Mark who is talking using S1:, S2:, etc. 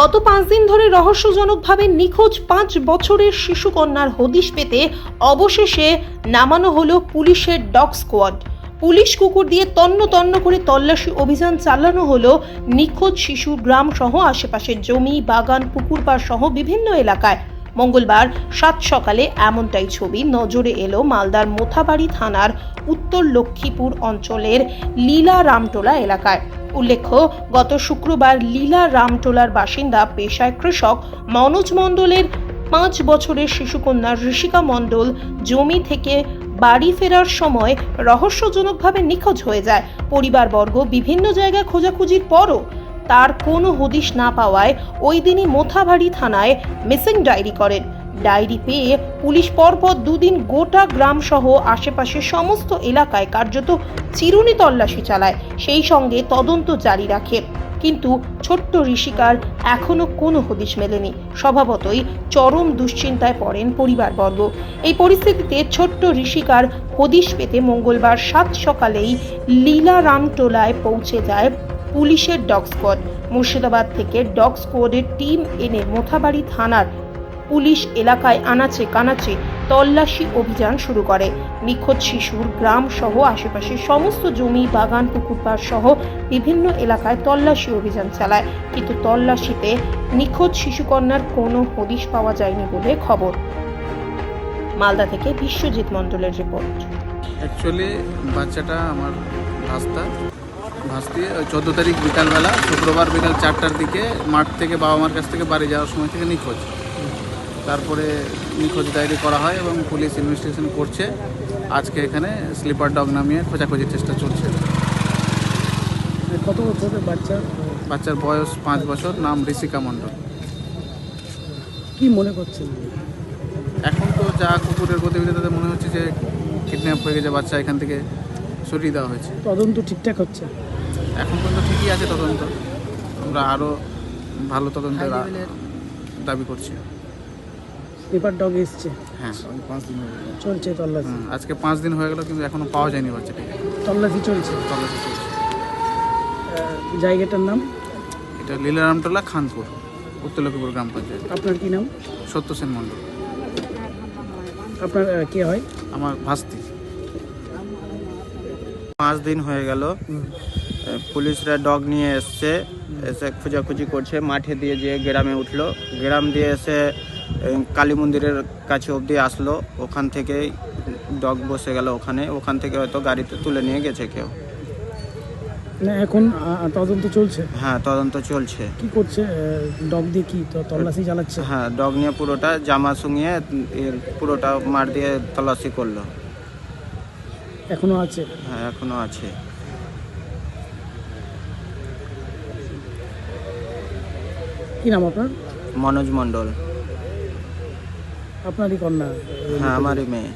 S1: গত পাঁচ দিন ধরে রহস্যজনকভাবে নিখোঁজ পাঁচ বছরের শিশুকন্যার হদিশ পেতে অবশেষে নামানো হলো পুলিশের ডগ স্কোয়াড। পুলিশ কুকুর দিয়ে তন্ন তন্ন করে তল্লাশি অভিযান চালানো হলো নিখোঁজ শিশুর গ্রাম সহ আশেপাশের জমি, বাগান, পুকুর পাড় সহ বিভিন্ন এলাকায়। মঙ্গলবার সাত সকালে এমনটাই ছবি নজরে এলো মালদার মোথাবাড়ি থানার উত্তর লক্ষ্মীপুর অঞ্চলের লীলা রামটোলা এলাকায়। উল্লেখ্য, গত শুক্রবার লীলা রামটোলার বাসিন্দা পেশায় কৃষক মনোজ মণ্ডলের পাঁচ বছরের শিশুকন্যা ঋষিকা মণ্ডল জমি থেকে বাড়ি ফেরার সময় রহস্যজনকভাবে নিখোঁজ হয়ে যায়। পরিবারবর্গ বিভিন্ন জায়গায় খোঁজাখুঁজির পরও তার কোনো হদিশ না পাওয়ায় ওই দিনই মোথাবাড়ি থানায় মিসিং ডায়েরি করেন। ডায়েরি পেয়ে পুলিশ পরপর দুদিন গোটা গ্রাম সহ আশেপাশের সমস্ত এলাকায় কার্যত চিরুনি তল্লাশি চালায়। সেই সঙ্গে তদন্ত জারি রাখে। কিন্তু ছোট্ট ঋষিকার এখনও কোনো হদিশ মেলেনি। স্বভাবতই চরম দুশ্চিন্তায় পড়েন পরিবারবর্গ। এই পরিস্থিতিতে ছোট্ট ঋষিকার হদিশ পেতে মঙ্গলবার সাত সকালেই লীলা রামটোলায় পৌঁছে যায় পুলিশের ডগ স্কোয়াড। মুর্শিদাবাদ থেকে ডগ স্কোয়াডের টিম এনে মোথাবাড়ি থানার পুলিশ এলাকায় আনাচে কানাচে তল্লাশি অভিযান শুরু করে। নিখোঁজ শিশুর গ্রাম সহ আশেপাশের সমস্ত জমি, বাগান, পুকুরপাড় সহ বিভিন্ন এলাকায় তল্লাশি অভিযান চালায়। কিন্তু তল্লাশিতে নিখোঁজ শিশুকন্যার কোনো হদিশ পাওয়া যায়নি বলে খবর। মালদা থেকে বিশ্বজিৎ মণ্ডলের রিপোর্ট।
S2: অ্যাকচুয়ালি বাচ্চাটা আমার ভাস্তা। ভাস্তি চোদ্দ তারিখ বিকালবেলা, শুক্রবার বিকাল চারটার দিকে মাঠ থেকে বাবা মার কাছ থেকে বাড়ি যাওয়ার সময় থেকে নিখোঁজ। তারপরে নিখোঁজ ডায়েরি করা হয় এবং পুলিশ ইনভেস্টিগেশন করছে। আজকে এখানে স্লিপার ডগ নামিয়ে খোঁজাখুঁজির চেষ্টা চলছে।
S3: কত বছরের বাচ্চা?
S2: বাচ্চার বয়স পাঁচ বছর নাম ঋষিকা মণ্ডল।
S3: কি মনে করছেন?
S2: এখন তো যা কুকুরের গতিবিধি তাতে মনে হচ্ছে যে কিডন্যাপ হয়ে গেছে বাচ্চা এখান থেকে সরিয়ে দেওয়া হয়েছে।
S3: তদন্ত ঠিকঠাক হচ্ছে?
S2: এখন পর্যন্ত ঠিকই আছে তদন্ত। আমরা আরও ভালো তদন্তের দাবি করছি।
S3: পেপার ডগ এসছে।
S2: হ্যাঁ পাঁচ দিন হয়ে গেল।
S3: চলছে তল্লাশি।
S2: হুম, আজকে পাঁচ দিন হয়ে গেল কিন্তু এখনও পাওয়া যায়নি বাচ্চাটাকে।
S3: তল্লাশি চলছে।
S2: তল্লাশি চলছে।
S3: আহ, জায়গাটার নাম?
S2: এটা লীলারামটোলা খানপুর উত্তর লক্ষ্মীপুর গ্রাম পঞ্চায়েত।
S3: আপনার কি নাম?
S2: সত্য সেন মণ্ডল।
S3: আপনার আহ, কে হয়?
S2: আমার ভাস্তি।
S4: পাঁচ দিন হয়ে গেল পুলিশরা ডগ নিয়ে এসছে এসে খোঁজাখুঁজি করছে মাঠে দিয়ে যেয়ে গ্রামে উঠল। গ্রাম দিয়ে এসে কালী মন্দিরের কাছে অবধি আসলো। ওখান থেকেই ডগ বসে গেল ওখানে। ওখান থেকে হয়তো গাড়িতে তুলে নিয়ে গেছে কেউ।
S3: না এখন তদন্ত চলছে?
S4: হ্যাঁ তদন্ত চলছে।
S3: কি করছে? ডগ দিয়ে কি তল্লাশি চালাচ্ছে?
S4: হ্যাঁ ডগ নিয়ে পুরোটা জামা শুঙিয়ে এর পুরোটা মার দিয়ে তল্লাশি করল।
S3: এখনও আছে?
S4: হ্যাঁ এখনও আছে।
S3: কি নাম আপনার?
S4: মনোজ মণ্ডল।
S3: আপনারই কন্যা?
S4: হ্যাঁ আমারই মেয়ে।